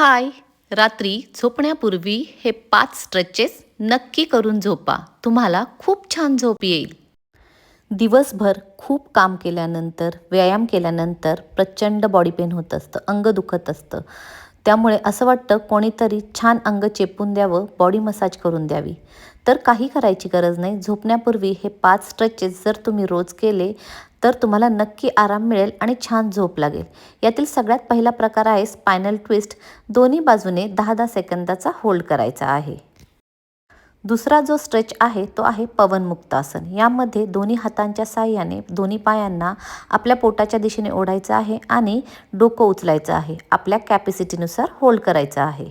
हाय रात्री झोपण्यापूर्वी हे पाच स्ट्रेचेस नक्की करून झोपा. तुम्हाला खूप छान झोप येईल. दिवसभर खूप काम केल्यानंतर व्यायाम केल्यानंतर प्रचंड बॉडी पेन होत असतं अंग दुखत असतं. त्यामुळे असं वाटतं कोणीतरी छान अंग चेपून द्यावं बॉडी मसाज करून द्यावी. तर काही करायची गरज नाही. झोपण्यापूर्वी हे पाच स्ट्रेचेस जर तुम्ही रोज केले तर तुम्हाला नक्की आराम मिळेल आणि छान झोप लागेल. यातील सगळ्यात पहिला प्रकार आहे स्पायनल ट्विस्ट दोन्ही बाजूने दहा दहा सेकंदाचा होल्ड करायचा आहे. दुसरा जो स्ट्रेच आहे तो आहे पवनमुक्तासन यामध्ये दोन्ही हातांच्या साह्याने दोन्ही पायांना आपल्या पोटाच्या दिशेने ओढायचं आहे आणि डोकं उचलायचं आहे. आपल्या कॅपॅसिटीनुसार होल्ड करायचं आहे.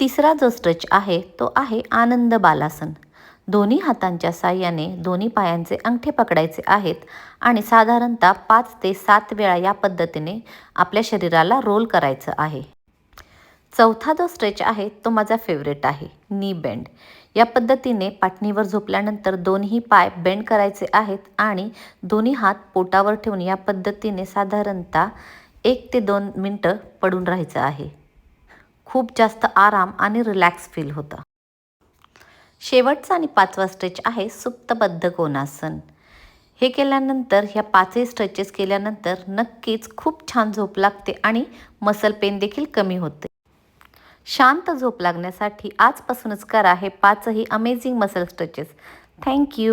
तिसरा जो स्ट्रेच आहे तो आहे आनंद बालासन. दोन्ही हातांच्या साह्याने दोन्ही पायांचे अंगठे पकडायचे आहेत आणि साधारणतः पाच ते सात वेळा या पद्धतीने आपल्या शरीराला रोल करायचं आहे. चौथा जो स्ट्रेच आहे तो माझा फेवरेट आहे नी बेंड. या पद्धतीने पाटणीवर झोपल्यानंतर दोन्ही पाय बेंड करायचे आहेत आणि दोन्ही हात पोटावर ठेवून या पद्धतीने साधारणतः एक ते दोन मिनटं पडून राहायचं आहे. खूप जास्त आराम आणि रिलॅक्स फील होतं. शेवटचा आणि पाचवा स्ट्रेच आहे सुप्तबद्ध कोणासन. हे केल्यानंतर ह्या पाचही स्ट्रेचेस केल्यानंतर नक्कीच खूप छान झोप लागते आणि मसल पेन देखील कमी होते. शांत झोप लागण्यासाठी आजपासूनच करा हे पाचही अमेझिंग मसल स्ट्रेचेस थँक्यू